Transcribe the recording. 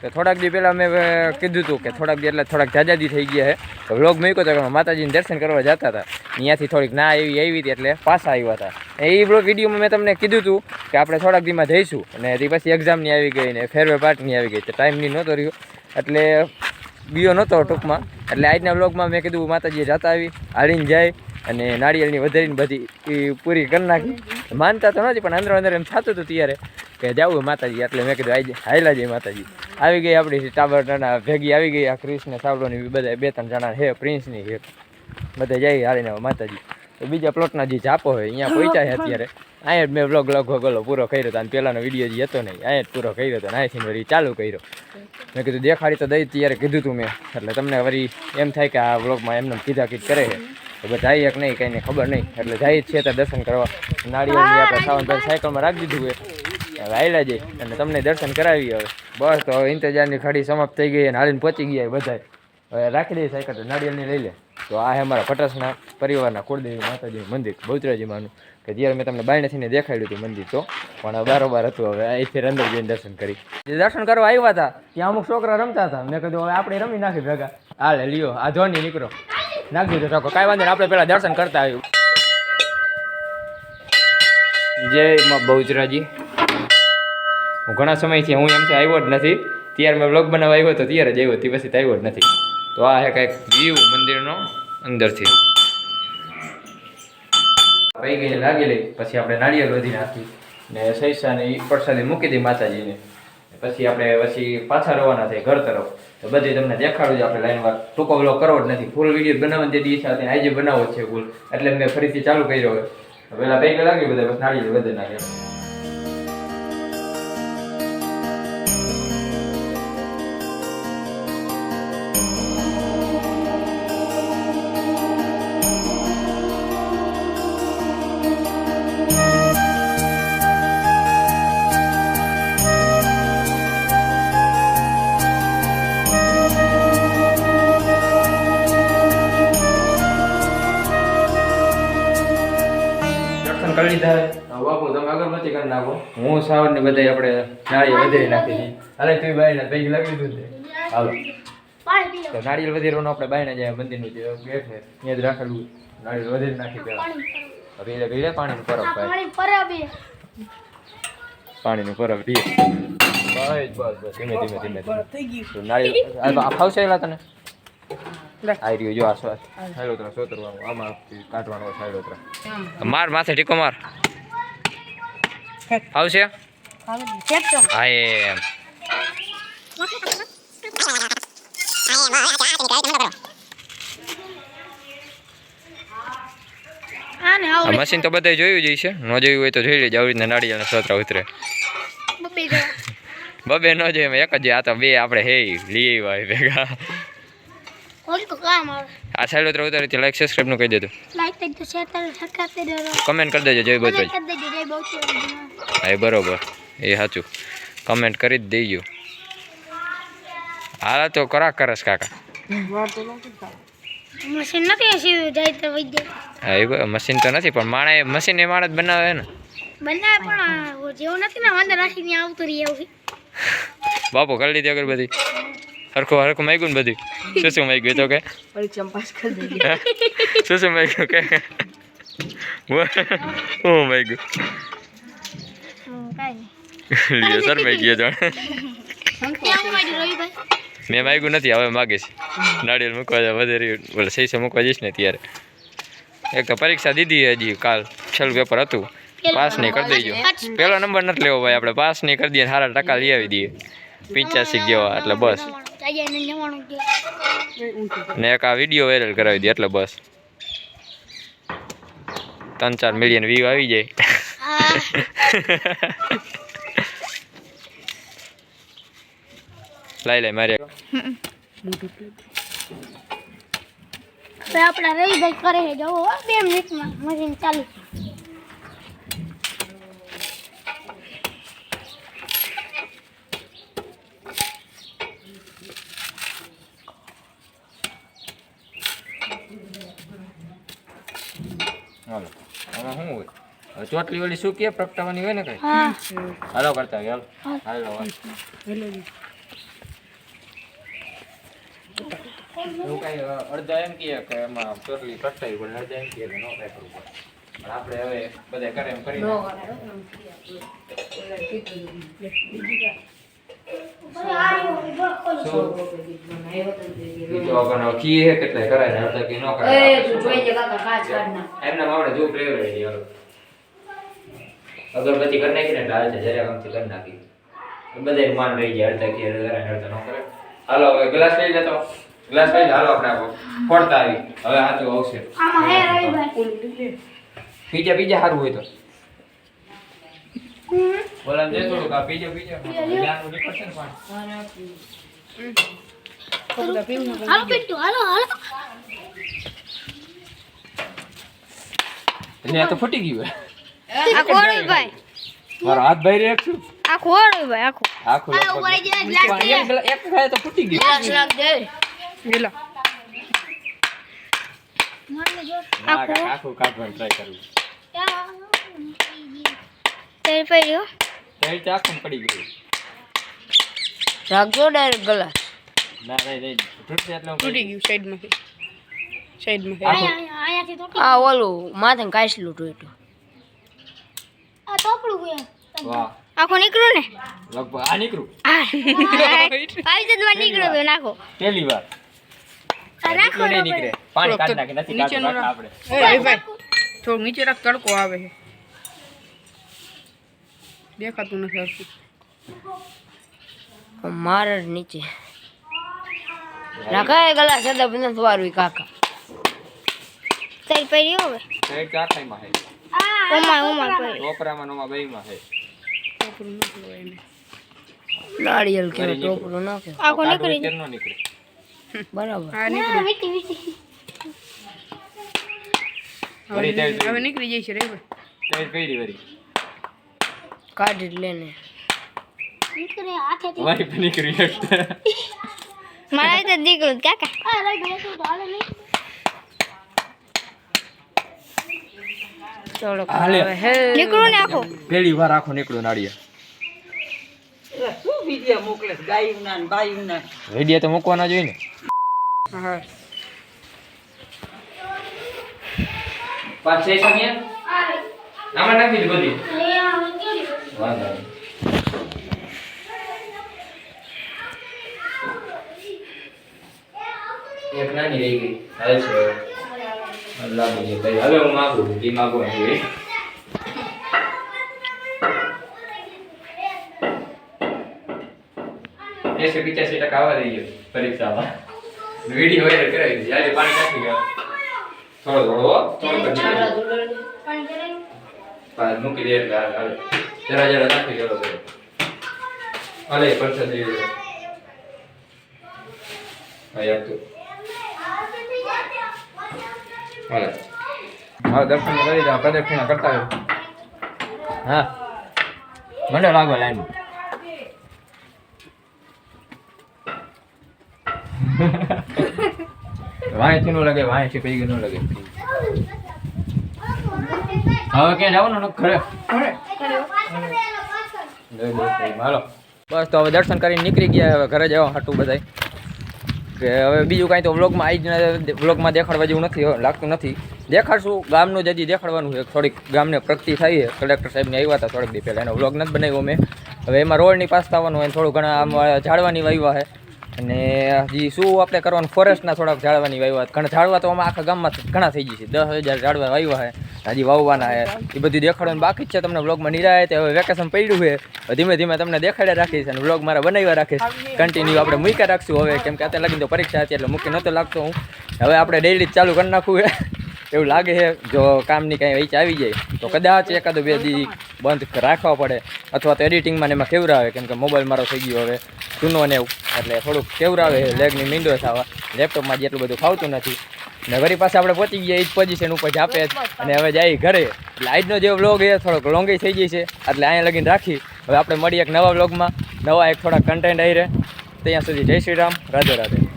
કે થોડાક દી પહેલાં મેં કીધું હતું કે થોડાક દી એટલે થોડાક જાજાદી થઈ ગયા છે વ્લોગ મૂક્યો હતો કે માતાજીને દર્શન કરવા જતા હતા. અહીંયાથી થોડીક ના એવી આવી હતી એટલે પાછા આવ્યા હતા. એ વિડીયોમાં મેં તમને કીધું હતું કે આપણે થોડાક દીમાં જઈશું. અને તે પછી એક્ઝામની આવી ગઈ ને ફેરવે પાર્ટની આવી ગઈ. તો ટાઈમની નહોતો રહ્યો. એટલે બીઓ નહોતો ટૂંકમાં. એટલે આજના વ્લોગમાં મેં કીધું માતાજીએ જાતા આવી, હાલીને જાય અને નાળિયેરની વધારીને બધી પૂરી કરી નાખી. માનતા તો નથી પણ અંદર અંદર એમ થતું હતું ત્યારે. કે જાવું માતાજી, એટલે મેં કીધું આજે હાયલા માતાજી. આવી ગઈ આપણી ટાબર નાના ભેગી, આવી ગઈ આ ક્રિષ્ણ સાવલોની બધા બે ત્રણ જણા હે પ્રિન્સની હે બધા જઈ હાલીને માતાજી. તો બીજા પ્લોટના જે જાપો હોય, અહીંયા પહોંચ્યા અત્યારે. અહીંયા મેં બ્લોગ લગભગ ગલો પૂરો કર્યો હતો, અને પહેલાંનો વીડિયો જે હતો નહીં અહીંયા પૂરો કર્યો હતો અને અહીંથી વળી ચાલુ કર્યો. મેં કીધું, દેખાડી તો દઈ ત્યારે કીધું તું મેં. એટલે તમને વળી એમ થાય કે આ વ્લોગમાં એમને કીધા કીધ કરે છે. તો બધા એક નહીં કંઈ ખબર નહીં. એટલે જાય છે ત્યાં દર્શન કરવા. નાળિયેરની આપણે સાવન સાયકલમાં રાખી દીધું હોય હવે આયલા જઈ અને તમને દર્શન કરાવી હવે. બસ, તો હવે ઇંતજારની ખડી સમાપ્ત થઈ ગઈ અને હાલીને પહોંચી ગયા બધા હવે રાખી દઈએ સાયકલ તો નાળિયેરની લઈ લે. તો આ છે અમારા પટસના પરિવારના કુળદેવી માતાજીનું મંદિર બહુચરાજીમાંનું કે જ્યારે મેં તમને બાયણેથી ને દેખાડ્યું હતું મંદિર તો, પણ બારોબાર હતું હવે, અહીંથી અંદર જઈને દર્શન કરી. દર્શન કરવા આવ્યા હતા, ત્યાં અમુક છોકરા રમતા હતા. મેં કીધું, હવે આપણે રમી નાખી ભેગા. હાલે, લ્યો, આ ધોની નીકળો. નાખી દીધો છોકરો કાંઈ વાંધો આપણે પહેલાં દર્શન કરતા આવ્યું જય માં બહુચરાજી હું ઘણા સમયથી હું એમથી આવ્યો જ નથી. ત્યારે મેં બ્લોગ બનાવવા આવ્યો હતો ત્યારે જ આવ્યો, તે પછી આવ્યો જ નથી. તો આ છે કંઈક વ્યૂ મંદિરનો અંદરથી. પૈ ગઈ લાગેલી, પછી આપણે નાળિયેર વધી નાખી. ને સૈસાને એ પ્રસાદી મૂકી દઈ માતાજીને. પછી આપણે પછી પાછા રવાના થઈ ઘર તરફ. તો બધી તમને દેખાડું છે, આપણે લાઈનમાં ટૂંકો બ્લોગ કરવો જ નથી. ફૂલ વીડિયો બનાવવાની જે ઈચ્છા હતી આજે બનાવવો જ છે ફૂલ એટલે મેં ફરીથી ચાલુ કર્યો હવે પહેલાં પૈકી લાગી બધા બસ નાળિયેર વધે નાખ્યા. દર્શન કરી બાપુ તમે અગરબત્તી કરી નાખો. હું સાવર ને બધા આપણે નાળિયેર વધારી નાખી દઈએ હાલે તું બાઈને પૈકી લગી દીધું ને હાલો. તો નાળિયેર વધેરવાનું આપણે બાઈને જાય મંદિરનું જે ગેટ છે ત્યાં જ રાખેલું નાળિયેર વધેરી નાખી હવે એટલે પીલે પાણીનું પરબ ભાઈ. પાણીનું પરબ પીએ. બસ બસ બસ. ધીમે ધીમે ધીમે ધીમે. તો નાળિયેર આ ફાવશે એલા તને? આ રહ્યો જો આ શ્વાસ સાયલોતરા સોતરવાનું આમાં કાઢવાનો સાયલોતરા માર માથે ટીકો માર. આવશે? હા મશીન તો બધાય જોયું જ છે ન જોયું હોય તો જોઈ લેજો. આવી રીતના નાળિયેરના સોતરા ઉતરે. બબે ન જોઈએ એક જ આ તો બે આપણે હે લઈ આવ્યા ભેગા. આ સાઈડ ઉતરે તો લાઈક સબસ્ક્રાઈબનું કહી દેજો. કમેન્ટ કરી દેજો જય બજરજ હા બરોબર. એ સાચું. કમેન્ટ કરી જ દેજો. હાલ તો કરા કરસ કાકા. મશીન નથી સીધું જાય તો વઈ જાય. હા એ મશીન તો નથી પણ માણે મશીન એ માણસ બનાવે ને. બનાવે પણ જેવું નથી ને વાંધો રાખીને આવતું રહી એવું બાપુ કરી લીધી અગરબત્તી. હરખું હરખું માગ્યું ને બધું? શું શું માગ્યું તો કે? શું શું માગ્યું કે? હું માગ્યું? લ્યો સર મેં ગયો જાણ મેં માગ્યું નથી હવે માગીશ નાળિયેર મૂકવા જાય વધારે બોલે સૈસો મૂકવા જઈશ ને ત્યારે એક તો પરીક્ષા દીધી હજી કાલ. છેલ્લું પેપર હતું. પાસ નહીં કરી દેજો. પહેલો નંબર નથી લેવો ભાઈ આપણે પાસ નહીં કરી દઈએ ને સારા ટકા લઈ આવી દઈએ. પંચ્યાસી જેવા એટલે બસ. ને એક આ વીડિયો વાયરલ કરાવી દે, એટલે બસ. ત્રણ ચાર મિલિયન વ્યૂ આવી જાય. લઈ લાઈ મારે. આપણે આપણા રવિભાઈ કરે જવો બે મિનિટમાં મશીન ચાલુ હાલો આમાં શું હોય હવે ચોટલી વાળી શું કે? પ્રગટાવાની હોય ને કઈ? હાલો કરતા હાલો. હાલો. એવું કાંઈ અડધા એમ કહે કે એમાં ચોટલી પ્રગટાવી પડે અડધા એમ કહે કે ન કાંઈ કરવું પડે. પણ આપણે હવે બધા કરે એમ કરી કેટલાય કરાય ને અડધા કી ન કરાય. એમના માવડે જો પ્રેર રહી હાલો. અગરબત્તી કરી નાખી ને એટલે હાલ છે જરા કામથી કરી નાખી બધા માન રહી ગયા અડધા કી અડધા ને અડધા ન કરે હાલો હવે ગ્લાસ લઈ લેતો ગ્લાસ લઈ લે હાલો આપણે આપો ફોડતા આવી હવે હાથું આવશે આમાં હે રવિભાઈ બીજા બીજા સારું હોય તો હમ. બોલાને દે થોડુંક આ બીજા બીજા જ્ઞાન નીકળશે ને પણ હાલો પિન્ટુ હાલો હાલો એટલે આ તો ફૂટી ગયું આખું વાળું ભાઈ. મારો હાથ ભાઈ રે છું. આખું વાળું ભાઈ આખું. આખું આ ઉપર આવી જાય, glass લગભગ એક ખાય તો ફૂટી ગયું. ગ્લાસ નાખ દે મને જો. ના કાકા, આખું. કાઢવાનું ટ્રાય કરવું તેલ પડ્યો તે રીતે પડી ગયું. રાખજો ડાયરેક્ટ ગલાસ ના નહીં નહીં એટલે તૂટી ગયું સાઈડમાંથી આખું. તો આ ઓલું માથે કાચલું ટોટું આ ટોપડું ગયા વાહ. આખું નીકળ્યું ને? લગભગ આ નીકળું? આવી રીતે તમારે નીકળ્યું તો નાખો. પહેલી વાર. આ રાખો નીકળે નહીં નીકળે. પાણી કાઢી નાખે નથી કાઢવું નીચેનું કાઢા આપણે. એ ભાઈ થોડું નીચે રાખ તડકો આવે છે. દેખાતું નથી હરખું મારે જ નીચે. રાખાય ગ્લાસ હતા બધા વારું કાકા. તેલ પડ્યો હવે. સાઈડ ચાખાઈમાં હે. આ ઓમાં ઓમાં પડ્યો ટોપરામાં નોમાં બેયમાં હે ટોપરું હોય એને. નાળિયેર કે નીકળ્યું. ટોપલું આખો નીકળી કેનો નીકળે. બરાબર. હા નીકળી. વીટી વીટી. હવે નીકળી જાય છે રે ભાઈ. કઈ પડી વળી કાઢી લેને નીકળે હાથેથી પણ નીકળી શકતા મારા તો દીકરો કાકા. આ શું તો હાલે નહીં. ચલો હાલે. હે. નીકળું ને આખો. પહેલી વાર આખું નીકળ્યું નાળિયા રેડિયા તો મૂકવાના જોઈએ ને. હા. પાંચ છ સમય આમાં નાખી દે બધી. નીકળી વાંધો. એક નાની રહી ગઈ. હાલ છે. લાગી ગઈ ભાઈ હવે હું માગું ઈ માગું એમ હોય. એસી પિચ્યાસી ટકા આવવા દઈએ પરીક્ષામાં વીડિયો વાયરલ કરાવી દઈએ આજે પાણી નાખી ગયો થોડો થોડો હો. થોડો કરી પણ જરાય પાછળ મૂકી દે એટલે હાલ હાલ જરા જરા નાખી દેલો બધો હાલે પરસાદ દઈ દે હા યાર તું હાલે. હા દર્શન કરી દો પ્રદક્ષિણા કરતા હોય હા. મને લાગવા લાઈન. વાંચી નું લાગે વાંચી પી ગયું ન લાગે. હવે ક્યાં જવાનું ઘરે? હાલો. બસ તો હવે દર્શન કરીને નીકળી ગયા હવે ઘરે જવા હાટું બધાય. કે હવે બીજું કાંઈ તો વ્લોગમાં આવી જ વ્લોગમાં દેખાડવા જેવું નથી લાગતું નથી. દેખાડશું, ગામનું જ હજી દેખાડવાનું છે. થોડીક ગામને પ્રગતિ થઈ છે. કલેક્ટર સાહેબને આવ્યા હતા થોડીક દી પહેલાં. એનો વ્લોગ નથી બનાવ્યો મેં. હવે એમાં રોડની પાસ થવાનું હોય થોડું ઘણા આમ ઝાડવાની વાવ્યા છે. અને હજી શું આપણે કરવાનું? ફોરેસ્ટના થોડાક ઝાડવાની વાવ્યા ઘણા ઝાડવા તો આમાં આખા ગામમાં ઘણા થઈ છે. દસ હજાર ઝાડવા વાવ્યા છે હજી વાવવાના છે. એ બધું દેખાડવાનું બાકી જ છે. તમને વ્લોગમાં નિરાય તે હવે વેકેશન પડ્યું છે. ધીમે ધીમે તમને દેખાડ્યા રાખીશ અને વ્લોગ મારા બનાવ્યા રાખીશ. કન્ટિન્યુ આપણે મૂક્યા રાખશું હવે. કેમ કે અત્યારે લગીને તો પરીક્ષા હતી એટલે મૂકી નહોતો લાગતો હું. હવે આપણે ડેઈલી ચાલુ કરી નાખવું એવું લાગે છે, જો કામની કાંઈ વેચ આવી જાય, તો કદાચ એકાદો બે દી બંધ રાખવા પડે. અથવા તો એડિટિંગમાં એમાં કેવરાવે, કેમ કે મોબાઈલ મારો થઈ ગયો હવે જૂનો ને એવું. એટલે થોડુંક કેવરાવે લેગની મીંડો થવા. લેપટોપમાં જેટલું બધું ફાવતું નથી. ને વળી પાસે આપણે પહોંચી ગયા, એ જ પોઝિશન ઉપર જ આપે અને હવે જાય ઘરે. એટલે આજનો જે વ્લોગ એ થોડોક લોંગી થઈ ગઈ છે. એટલે અહીંયા લગીને રાખી. હવે આપણે મળીએ એક નવા વ્લોગમાં નવા એક થોડા કન્ટેન્ટ આવી રહે. ત્યાં સુધી જય શ્રી રામ. રાધે રાધે.